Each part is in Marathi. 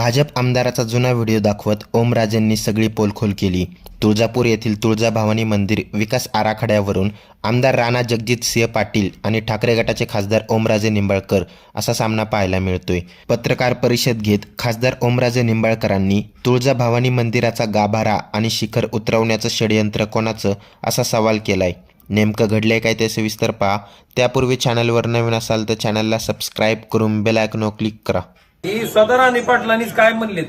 भाजप आमदाराचा जुना व्हिडिओ दाखवत ओमराजेंनी सगळी पोलखोल केली. तुळजापूर येथील तुळजाभवानी मंदिर विकास आराखड्यावरून आमदार राणा जगजितसिंह पाटील आणि ठाकरे गटाचे खासदार ओमराजे निंबाळकर असा सामना पाहायला मिळतोय. पत्रकार परिषद घेत खासदार ओमराजे निंबाळकरांनी तुळजाभवानी मंदिराचा गाभारा आणि शिखर उतरवण्याचं षडयंत्र कोणाचं असा सवाल केलाय. नेमकं घडलंय काय ते सविस्तर पहा. त्यापूर्वी चॅनलवर नवीन असाल तर चॅनलला सबस्क्राईब करून बेल क्लिक करा. ही सदराने पाटलांनीच काय म्हणलेत?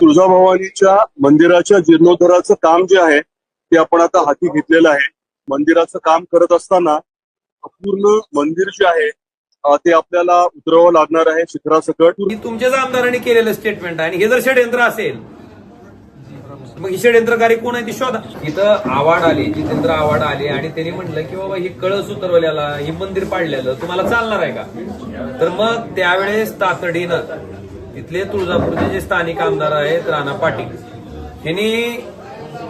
तुळजाभवानीच्या मंदिराच्या जीर्णोद्धाराचं काम जे आहे ते आपण आता हाती घेतलेलं आहे. मंदिराचं काम करत असताना पूर्ण मंदिर जे आहे ते आपल्याला उतरवावं लागणार आहे शिखरासकट. ही तुमच्याच आमदारांनी केलेलं स्टेटमेंट आहे. आणि हे जर षडयंत्र असेल मग ही षडयंत्रकारी कोण आहे ती शोधा. इथं आवाड आली जितेंद्र आवाड आले आणि त्यांनी म्हटलं की बाबा ही कळस उतरवल्याला ही मंदिर पाडलेलं तुम्हाला चालणार आहे का? तर मग त्यावेळेस तातडीनं तिथले तुळजापूरचे जे स्थानिक आमदार आहेत राणा पाटील यांनी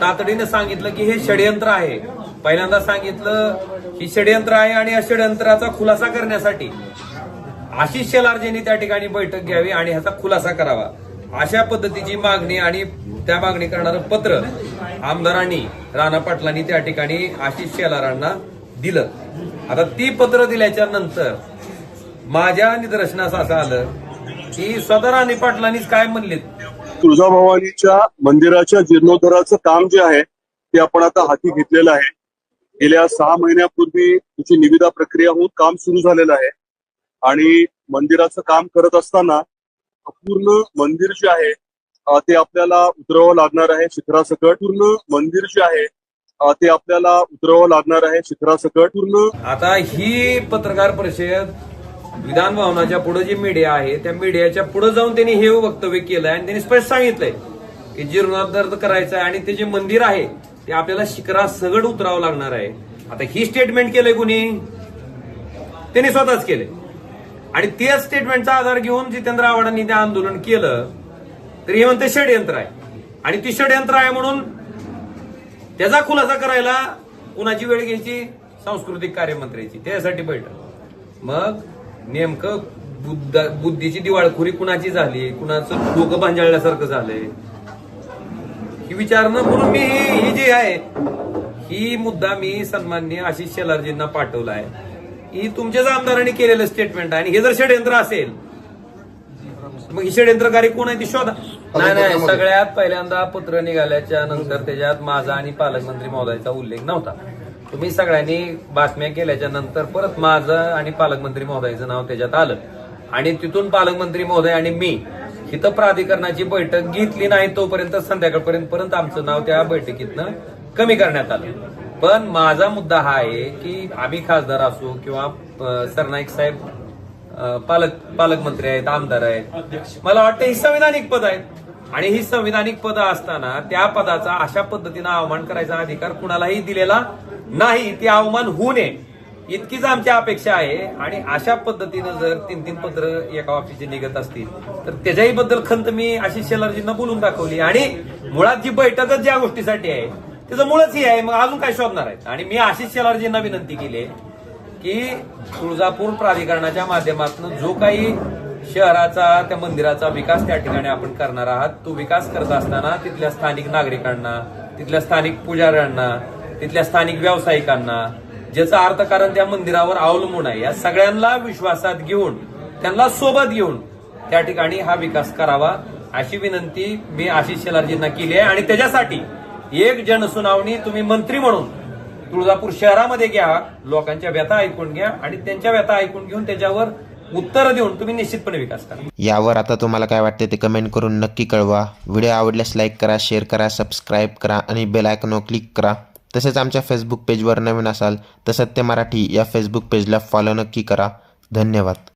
तातडीनं सांगितलं की हे षडयंत्र आहे. पहिल्यांदा सांगितलं ही षडयंत्र आहे आणि या षडयंत्राचा खुलासा करण्यासाठी आशिष शेलारजींनी त्या ठिकाणी बैठक घ्यावी आणि ह्याचा खुलासा करावा. अशा पद्धतीची मागणी आणि त्या मागणी करणारं पत्र आमदारांनी राणा पाटलांनी त्या ठिकाणी आशिष शेलारांना दिलं. आता ती पत्र दिल्याच्या नंतर माझ्या निदर्शनास असं आलं की स्वतः राणी पाटलांनीच काय म्हणलेत? तुळजाभवानीच्या मंदिराच्या जीर्णोद्धाराचं काम जे आहे ते आपण आता हाती घेतलेलं आहे. गेल्या सहा महिन्यापूर्वी त्याची निविदा प्रक्रिया होऊन काम सुरू झालेलं आहे. आणि मंदिराचं काम करत असताना पूर्ण मंदिर जे आहे ते आपल्याला उतरवावं लागणार आहे शिखरासकट. पूर्ण मंदिर जे आहे ते आपल्याला उतरवावं लागणार आहे शिखरासकट. पूर्ण आता ही पत्रकार परिषद विधान भवनाच्या पुढे जी मीडिया आहे त्या मीडियाच्या पुढे जाऊन त्यांनी हे वक्तव्य केलंय आणि त्यांनी स्पष्ट सांगितलंय की जीर्णोद्धार करायचं आहे आणि ते जे मंदिर आहे ते आपल्याला शिखरा सगड उतरावं लागणार आहे. आता ही स्टेटमेंट केलंय कुणी? त्यांनी स्वतःच केलंय. आणि त्या स्टेटमेंटचा आधार घेऊन जितेंद्र आव्हाडांनी ते आंदोलन केलं तर हे म्हणते षडयंत्र आहे. आणि ती षडयंत्र आहे म्हणून त्याचा खुलासा करायला कुणाची वेळ घ्यायची? सांस्कृतिक कार्यमंत्र्याची. त्यासाठी बैठक. मग नेमकं बुद्ध बुद्धीची दिवाळखोरी कुणाची झाली? कुणाचं डोकं भांजाळल्यासारखं झालंय? ही विचारणं म्हणून मी ही ही जी आहे ही मुद्दा मी सन्माननीय आशिष शेलारजींना पाठवला आहे ही तुमच्याच आमदारांनी केलेलं स्टेटमेंट आहे. आणि हे जर षडयंत्र असेल मग ही षडयंत्रकारी कोण आहे ती शोधा. नाही नाही सगळ्यात पहिल्यांदा पत्र निघाल्याच्या नंतर त्याच्यात माझा आणि पालकमंत्री महोदयाचा उल्लेख नव्हता. तुम्ही सगळ्यांनी बातम्या केल्याच्यानंतर परत माझं आणि पालकमंत्री महोदयाचं नाव त्याच्यात आलं. आणि तिथून पालकमंत्री महोदय आणि मी इथं प्राधिकरणाची बैठक घेतली नाही तोपर्यंत संध्याकाळपर्यंत पर्यंत आमचं नाव त्या बैठकीतनं कमी करण्यात आलं. पण माझा मुद्दा हा आहे की आम्ही खासदार असो किंवा सरनाईक साहेब पालक पालकमंत्री आहेत आमदार आहेत. मला वाटतं ही संविधानिक पद आहेत. आणि ही संविधानिक पद असताना त्या पदाचा अशा पद्धतीनं अवमान करायचा अधिकार कुणालाही दिलेला नाही. ते अवमान होऊ नये. इतकीच आमची अपेक्षा आहे. आणि अशा पद्धतीनं जर तीन तीन पत्र एका ऑफिसचे निघत असतील तर त्याच्याही बद्दल खंत मी आशिष शेलारजींना बोलून दाखवली. आणि मुळात जी बैठकच ज्या गोष्टीसाठी आहे त्याचं मुळच ही आहे. मग अजून काय शोधणार आहेत? आणि मी आशिष शेलारजींना विनंती केली आहे की तुळजापूर प्राधिकरणाच्या माध्यमातून जो काही शहराचा त्या मंदिराचा विकास त्या ठिकाणी आपण करणार आहात तो विकास करत असताना तिथल्या स्थानिक नागरिकांना तिथल्या स्थानिक पुजाऱ्यांना तिथल्या स्थानिक व्यावसायिकांना ज्याचं अर्थकारण त्या मंदिरावर अवलंबून आहे या सगळ्यांना विश्वासात घेऊन त्यांना सोबत घेऊन त्या ठिकाणी हा विकास करावा अशी विनंती मी आशिष शेलारजींना केली आहे. आणि त्याच्यासाठी एक जनसुनावणी तुम्ही मंत्री म्हणून तुळजापूर शहरामध्ये घ्या लोकांच्या व्यथा ऐकून घ्या आणि त्यांच्या व्यथा ऐकून घेऊन त्याच्यावर उत्तर देऊन तुम्ही निश्चितपणे विकास करा. यावर आता तुम्हाला काय वाटते ते कमेंट करून नक्की कळवा. व्हिडिओ आवडल्यास लाईक करा शेअर करा सबस्क्राईब करा आणि बेल आयकॉनवर क्लिक करा. तसेच आमच्या फेसबुक पेजवर नवीन असाल तर सत्य मराठी या फेसबुक पेजला फॉलो नक्की करा. धन्यवाद.